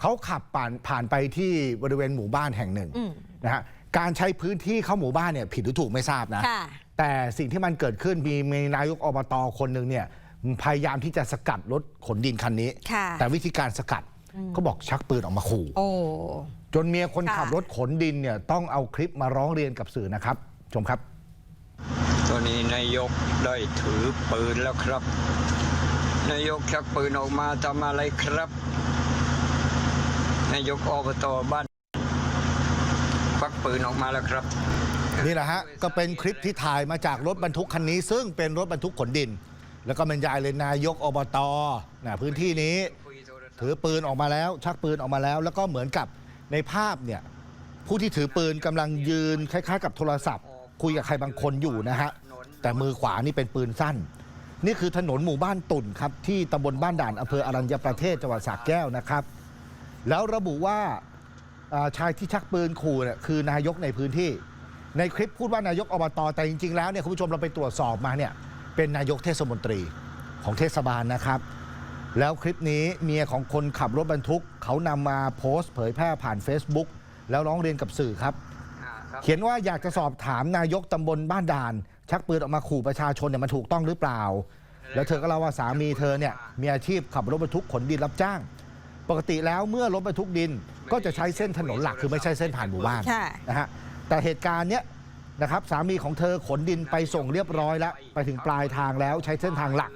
เขาขับผ่านผ่านไปที่บริเวณหมู่บ้านแห่งหนึ่งอืมนะฮะการใช้พื้นที่เข้าหมู่บ้านเนี่ยผิดหรือถูกไม่ทราบนะ ค่ะแต่สิ่งที่มันเกิดขึ้นมีมีนายกอบตคนหนึ่งเนี่ยพยายามที่จะสกัดรถขนดินคันนี้ ค่ะ แต่วิธีการสกัดเขาบอกชักปืนออกมาขู่ โอ้ จนเมียคนค่ะ ขับรถขนดินเนี่ยต้องเอาคลิปมาร้องเรียนกับสื่อนะครับชมครับ ตอนนี้นายกได้ถือปืนแล้วครับ นายกชักปืนออกมาทำอะไรครับ นายกอบตบ้านควักปืนออกมาแล้วครับ นี่แหละฮะ ก็เป็นคลิปที่ถ่ายมาจากรถบรรทุกคันนี้ ซึ่งเป็นรถบรรทุกขนดิน แล้วก็บรรยายเลยนายกอบตนะพื้นที่นี้ ถือปืนออกมาแล้ว ชักปืนออกมาแล้ว แล้วก็เหมือนกับในภาพเนี่ยผู้ที่ถือปืนกำลังยืนคล้ายๆ กับโทรศัพท์ คุยกับใครบางคนอยู่นะฮะแต่มือขวานี่เป็นปืนสั้น นี่คือถนนหมู่บ้านตุ่นครับที่ตำบลบ้านด่านอำเภออรัญญประเทศจังหวัดสระแก้วนะครับ แล้วระบุว่าอ่าชายที่ชักปืนขู่เนี่ยคือนายกในพื้นที่ ในคลิปพูดว่านายกอบตแต่จริง ๆ แล้วเนี่ยคุณผู้ชมเราไปตรวจสอบมาเนี่ยเป็นนายกเทศมนตรีของเทศบาลนะครับ แล้วคลิปนี้เมียของคนขับรถบรรทุก เขานำมาโพสต์เผยแพร่ผ่าน Facebook แล้วร้องเรียนกับสื่อครับ เขียนว่าอยากจะสอบถามนายกตำบลบ้านด่าน ชักปืนออกมาขู่ประชาชนเนี่ยมันถูกต้องหรือเปล่า แล้วเธอก็เล่าว่าสามีเธอเนี่ยมีอาชีพขับรถบรรทุกขนดินรับจ้าง ปกติแล้วเมื่อรถบรรทุกดินก็จะใช้เส้นถนนหลักคือไม่ใช่เส้นผ่านหมู่บ้านค่ะนะฮะแต่เหตุการณ์เนี้ยนะครับสามีของเธอขนดินไปส่งเรียบร้อยแล้ว ไปถึงปลายทางแล้วใช้เส้นทางหลัก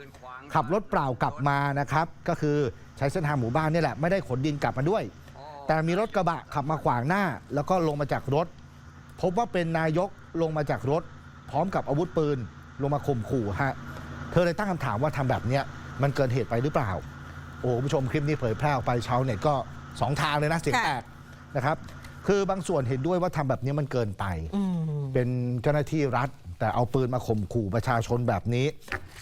ขับรถเปล่ากลับมานะครับ ก็คือใช้เส้นทางหมู่บ้านนี่แหละไม่ได้ขนดินกลับมาด้วย แต่มีรถกระบะขับมาขวางหน้า แล้วก็ลงมาจากรถ พบว่าเป็นนายกลงมาจากรถ พร้อมกับอาวุธปืนลงมาข่มขู่ฮะเธอเลยตั้งคำถามว่าทำแบบเนี้ยมันเกินเหตุไปหรือเปล่าโอ้คุณผู้ชมคลิปนี้เผยแพร่ออกไปชาวเน็ตก็สองทางเลยนะเสียงค่ะแตกนะครับ คือบางส่วนเห็นด้วยว่าทำแบบนี้มันเกินไปอืมเป็นเจ้าหน้าที่รัฐ แต่เอาปืนมาข่มขู่ประชาชนแบบนี้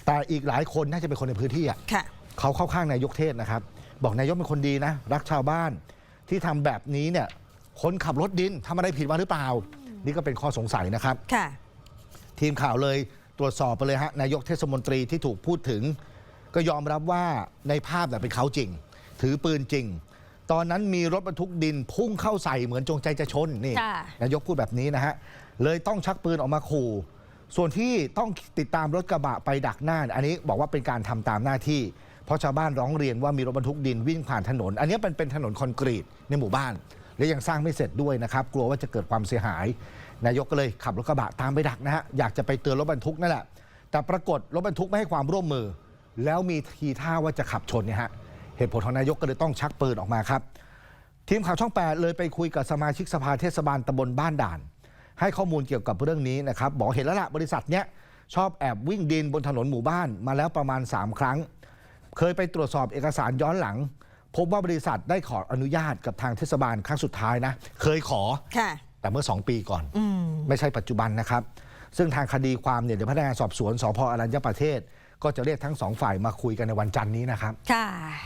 แต่อีกหลายคนน่าจะเป็นคนในพื้นที่อะค่ะเขาเข้าข้างนายกเทศนะครับ บอกนายกเป็นคนดีนะ รักชาวบ้าน ที่ทำแบบนี้เนี่ย คนขับรถดินทำอะไรผิดมาหรือเปล่า นี่ก็เป็นข้อสงสัยนะครับค่ะทีมข่าวเลยตรวจสอบไปเลยฮะนายกเทศมนตรีที่ถูกพูดถึง ก็ยอมรับว่าในภาพน่ะเป็นเขาจริง ถือปืนจริง ตอนนั้นมีรถบรรทุกดินพุ่งเข้าใส่เหมือนจงใจจะชนนี่ค่ะนายกพูดแบบนี้นะฮะ เลยต้องชักปืนออกมาขู่ ส่วนที่ต้องติดตามรถกระบะไปดักหน้า อันนี้บอกว่าเป็นการทำตามหน้าที่ เพราะชาวบ้านร้องเรียนว่ามีรถบรรทุกดินวิ่งผ่านถนน อันนี้เป็นเป็นถนนคอนกรีตในหมู่บ้าน และยังสร้างไม่เสร็จด้วยนะครับ กลัวว่าจะเกิดความเสียหาย นายกก็เลยขับรถกระบะตามไปดักนะฮะอยากจะไปเตือนรถบรรทุกนั่นแหละแต่ปรากฏรถบรรทุกไม่ให้ความร่วมมือ แล้วมีทีท่าว่าจะขับชนเนี่ยฮะเหตุผลของนายกก็เลยต้องชักปืนออกมาครับ ทีมข่าวช่อง 8 เลยไปคุยกับสมาชิกสภาเทศบาลตำบลบ้านด่าน ให้ข้อมูลเกี่ยวกับเรื่องนี้นะครับบอกเห็นแล้วล่ะบริษัทเนี้ยชอบแอบวิ่งดินบนถนนหมู่บ้านมาแล้วประมาณ 3 ครั้ง เคยไปตรวจสอบเอกสารย้อนหลัง พบว่าบริษัทได้ขออนุญาตกับทางเทศบาลครั้งสุดท้ายนะ เคยขอค่ะแต่เมื่อ 2 ปีก่อนอืมไม่ใช่ปัจจุบันนะครับ ซึ่งทางคดีความเนี่ยเดี๋ยวพนักงานสอบสวนสพอรัญญประเทศ ก็จะเรียกทั้งสองฝ่ายมาคุยกันในวันจันทร์นี้นะครับ ค่ะ